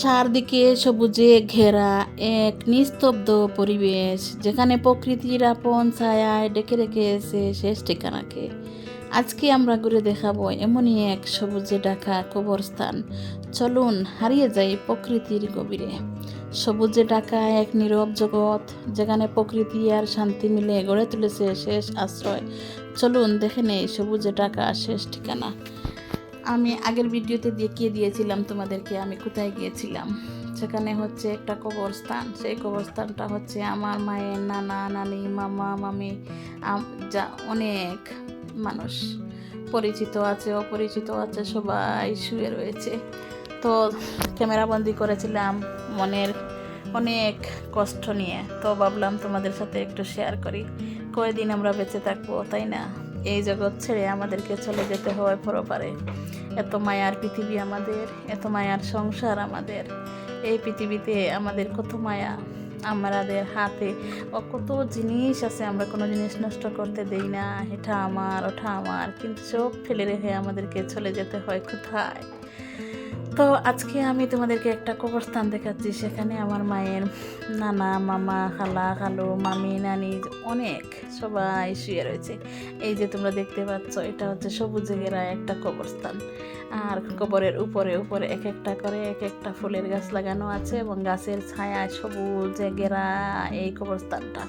চারদিকে সবুজে ঘেরা এক নিস্তব্ধ পরিবেশ, যেখানে প্রকৃতির আপন ছায়ায় ডেকে রেখেছে শেষ ঠিকানাকে। আজকে আমরা ঘুরে দেখাবো এমনই এক সবুজে ডাকা কবরস্থান। চলুন হারিয়ে যাই প্রকৃতির গভীরে। সবুজে ডাকা এক নীরব জগৎ, যেখানে প্রকৃতি আর শান্তি মিলে গড়ে তুলেছে শেষ আশ্রয়। চলুন দেখে নেই সবুজে ডাকা শেষ ঠিকানা। আমি আগের ভিডিওতে দেখিয়ে দিয়েছিলাম তোমাদেরকে আমি কোথায় গিয়েছিলাম। সেখানে হচ্ছে একটা কবরস্থান। সেই কবরস্থানটা হচ্ছে আমার মায়ের নানা, নানি, মামা, মামি যা অনেক মানুষ। পরিচিত আছে, অপরিচিত আছে, সবাই শুয়ে রয়েছে। তো ক্যামেরাবন্দি করেছিলাম মনের অনেক কষ্ট নিয়ে। তো ভাবলাম তোমাদের সাথে একটু শেয়ার করি। কয়দিন আমরা বেঁচে থাকব, তাই না? এই জগৎ ছেড়ে আমাদেরকে চলে যেতে হয় পরপারে এত মায়ার পৃথিবী আমাদের, এত মায়ার সংসার আমাদের। এই পৃথিবীতে আমাদের কত মায়া আমাদের হাতে কত জিনিস আছে আমরা কোনো জিনিস নষ্ট করতে দেই না। এটা আমার, ওটা আমার। কিন্তু চোখ ফেলে রেখে আমাদেরকে চলে যেতে হয় কোথায়? তো আজকে আমি তোমাদেরকে একটা কবরস্থান দেখাচ্ছি। সেখানে আমার মায়ের নানা, মামা, খালা, খালু, মামি, নানি অনেক সবাই শুয়ে রয়েছে। এই যে তোমরা দেখতে পাচ্ছ, এটা হচ্ছে সবুজে ঘেরা একটা কবরস্থান। আর কবরের উপরে উপরে এক একটা করে এক একটা ফুলের গাছ লাগানো আছে এবং গাছের ছায়া সবুজে ঘেরা এই কবরস্থানটা।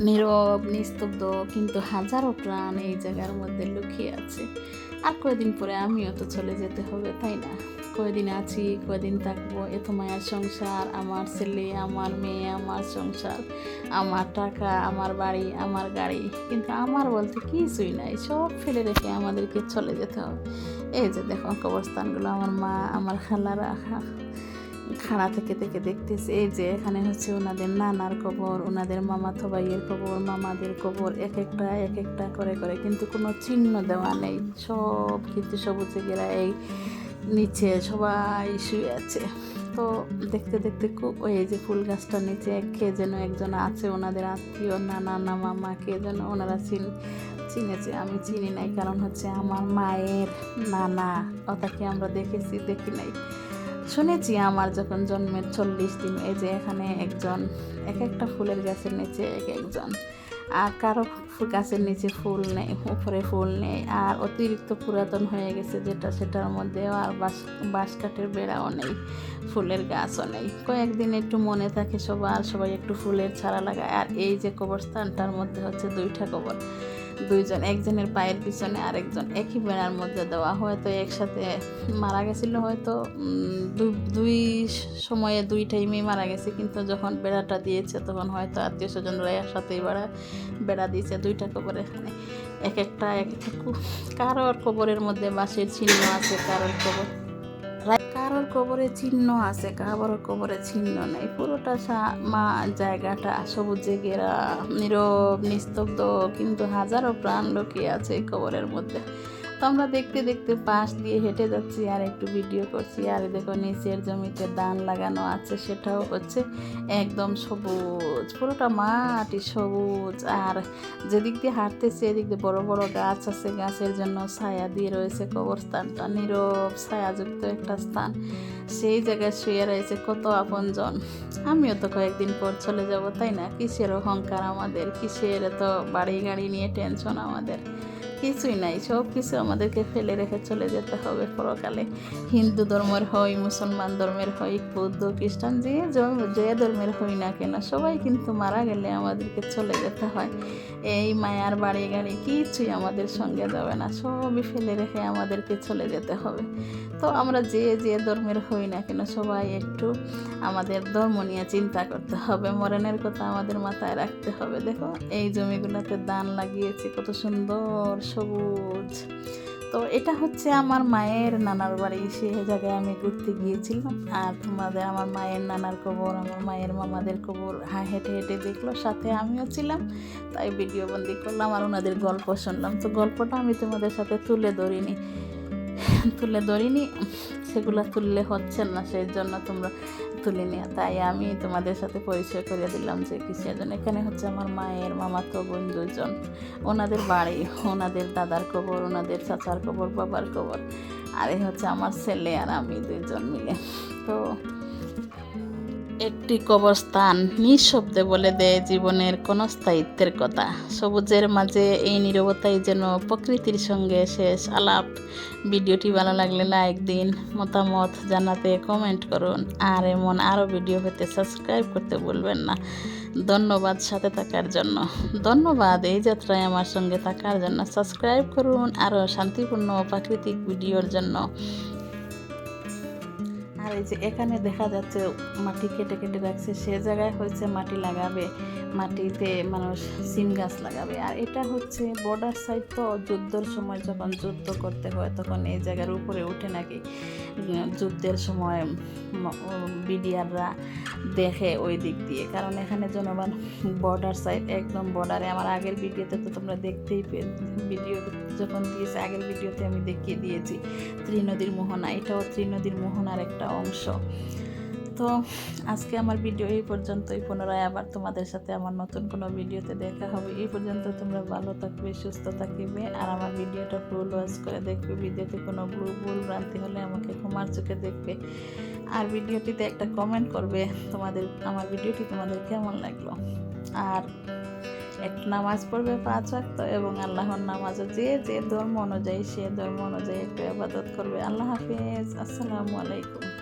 নীরব, নিস্তব্ধ, কিন্তু হাজারো প্রাণ এই জায়গার মধ্যে লুকিয়ে আছে। আর কয়দিন পরে আমিও তো চলে যেতে হবে, তাই না? কয়দিন আছি, কয়দিন থাকব এত মায়ের সংসার। আমার ছেলে, আমার মেয়ে, আমার সংসার। আমার টাকা, আমার বাড়ি, আমার গাড়ি। কিন্তু আমার বলতে কিছুই নাই, সব ফেলে রেখে আমাদেরকে চলে যেতে হবে। এই যে দেখো কবরস্থানগুলো আমার মা, আমার খালারা। খাড়া থেকে থেকে দেখতেছে, এই যে এখানে হচ্ছে ওনাদের নানার কবর, ওনাদের মামাতো ভাইয়ের কবর, মামাদের কবর, এক একটা এক একটা করে করে, কিন্তু কোনো চিহ্ন দেওয়া নেই। সব কিন্তু সবুজে গেরা এই নিচে সবাই শুয়ে আছে। তো দেখতে দেখতে খুব, ওই যে ফুল গাছটার নিচে কে যেন একজন আছে, ওনাদের আত্মীয়, নানা, না মামা, কে যেন ওনারা চিন, চিনেছে। আমি চিনি নাই, কারণ হচ্ছে আমার মায়ের নানা, ওটাকে আমরা দেখেছি, দেখি নাই। শুনেছি আমার যখন জন্মের চল্লিশ দিন, এই যে এখানে একজন, এক একটা ফুলের গাছের নিচে এক একজন। আর কারও গাছের নিচে ফুল নেই, উপরে ফুল নেই, আর অতিরিক্ত পুরাতন হয়ে গেছে যেটা, সেটার মধ্যেও আর বাঁশ বাঁশ কাঠের বেড়াও নেই, ফুলের গাছও নেই। কয়েকদিন একটু মনে থাকে সবার, সবাই একটু ফুলের ছাড়া লাগায়। আর এই যে কবরস্থানটার মধ্যে হচ্ছে দুইটা কবর। দুইজন, একজনের পায়ের পিছনে আরেকজন একই বেড়ার মধ্যে দেওয়া। হয়তো একসাথে মারা গেছিল, হয়তো দুই সময়ে দুই টাইমেই মারা গেছে, কিন্তু যখন বেড়াটা দিয়েছে, তখন হয়তো আত্মীয় স্বজনরা একসাথেই বেড়া বেড়া দিয়েছে, দুইটা কবরে। এখানে এক একটা এক একটা কারোর কবরের মধ্যে বাঁশের চিহ্ন আছে, কারোর কবর কারোর কবরে চিহ্ন আছে, কারোর কবরে চিহ্ন নেই। পুরোটা মা, জায়গাটা সবুজে ঘেরা নীরব, নিস্তব্ধ, কিন্তু হাজারো প্রাণ লোকে আছে কবরের মধ্যে। তো আমরা দেখতে দেখতে পাশ দিয়ে হেঁটে যাচ্ছি আর একটু ভিডিও করছি। আর দেখো নিচের জমিতে ধান লাগানো আছে, সেটাও হচ্ছে একদম সবুজ, পুরোটা মাটি সবুজ। আর যেদিক দিয়ে হাঁটতেছে, এদিক দিয়ে বড় বড় গাছ আছে, গাছের জন্য ছায়া দিয়ে রয়েছে কবরস্থানটা, নীরব ছায়াযুক্ত একটা স্থান। সেই জায়গায় শুয়ে রয়েছে কত আপনজন। আমিও তো কয়েকদিন পর চলে যাব, তাই না? কিসের অহংকার আমাদের? কিসের এত বাড়ি গাড়ি নিয়ে টেনশন আমাদের? কিছুই নাই সব কিছু আমাদেরকে ফেলে রেখে চলে যেতে হবে পরকালে। হিন্দু ধর্মের হই মুসলমান ধর্মের হই বৌদ্ধ, খ্রিস্টান, যে যে ধর্মের হই না কেন, সবাই কিন্তু মারা গেলে আমাদেরকে চলে যেতে হয়। এই মায়ার বাড়ি গাড়ি কিছুই আমাদের সঙ্গে যাবে না, সবই ফেলে রেখে আমাদেরকে চলে যেতে হবে। তো আমরা যে যে ধর্মের হই না কেন, সবাই একটু আমাদের ধর্ম নিয়ে চিন্তা করতে হবে, মরণের কথা আমাদের মাথায় রাখতে হবে। দেখো, এই জমিগুলোতে দান লাগিয়েছি, কত সুন্দর সবুজ। তো এটা হচ্ছে আমার মায়ের নানার বাড়ি। সে জায়গায় আমি ঘুরতে গিয়েছিলাম আর তোমাদের আমার মায়ের নানার কবর, আমার মায়ের মামাদের কবর হা হেঁটে হেঁটে দেখল, সাথে আমিও ছিলাম। তাই ভিডিও বন্দি করলাম আর ওনাদের গল্প শুনলাম। তো গল্পটা আমি তোমাদের সাথে তুলে ধরিনি তুলে ধরিনি, সেগুলো তুললে হচ্ছে না, সেই জন্য তোমরা তুলে নেওয়া তাই আমি তোমাদের সাথে পরিচয় করে দিলাম যে কিসের জন্য এখানে হচ্ছে আমার মায়ের মামার বোন দুজন ওনাদের বাড়ি, ওনাদের দাদার কবর, ওনাদের চাচার কবর, বাবার কবর। আর এই হচ্ছে আমার ছেলে আর আমি দুজন মিলে। তো একটি কবরস্থান নিঃশব্দে বলে দেয় জীবনের কোনো স্থায়িত্বের কথা। সবুজের মাঝে এই নীরবতাই যেন প্রকৃতির সঙ্গে শেষ আলাপ। ভিডিওটি ভালো লাগলে লাইক দিন, মতামত জানাতে কমেন্ট করুন। আর এমন আরও ভিডিও পেতে সাবস্ক্রাইব করতে ভুলবেন না। ধন্যবাদ সাথে থাকার জন্য। ধন্যবাদ এই যাত্রায় আমার সঙ্গে থাকার জন্য। সাবস্ক্রাইব করুন আরও শান্তিপূর্ণ প্রাকৃতিক ভিডিওর জন্য। আর এই যে এখানে দেখা যাচ্ছে মাটি কেটে কেটে রাখছে, সে জায়গায় হয়েছে মাটি লাগাবে। মাটিতে মানুষ সিম গাছ লাগাবে। আর এটা হচ্ছে বর্ডার সাইড তো যুদ্ধের সময় যখন যুদ্ধ করতে হয় তখন এই জায়গার উপরে উঠে নাকি যুদ্ধের সময় বিডিআররা দেখে ওই দিক দিয়ে। কারণ এখানে জনগণ বর্ডার সাইড একদম বর্ডারে আমার আগের ভিডিওতে তো তোমরা দেখতেই ভিডিও যখন দিয়েছে, আগের ভিডিওতে আমি দেখিয়ে দিয়েছি ত্রিনদীর মোহনা। এটাও ত্রিনদীর মোহনার একটা অংশ। তো আজকে আমার ভিডিও এই পর্যন্তই। পুনরায় আবার তোমাদের সাথে আমার নতুন কোনো ভিডিওতে দেখা হবে। এই পর্যন্ত তোমরা ভালো থাকবে, সুস্থ থাকবে। আর আমার ভিডিওটা ফুল ওয়াচ করে দেখবে। ভিডিওতে কোনো ভুল ভুল ভ্রান্তি হলে আমাকে ক্ষমার চোখে দেখবে। আর ভিডিওটিতে একটা কমেন্ট করবে তোমাদের, আমার ভিডিওটি তোমাদের কেমন লাগল। আর একটা নামাজ পড়বে পাঁচ ওয়াক্ত এবং আল্লাহর নামাজও যে যে ধর্ম অনুযায়ী, সে ধর্ম অনুযায়ী একটু আবাদত করবে। আল্লাহ হাফিজ। আসসালামু আলাইকুম।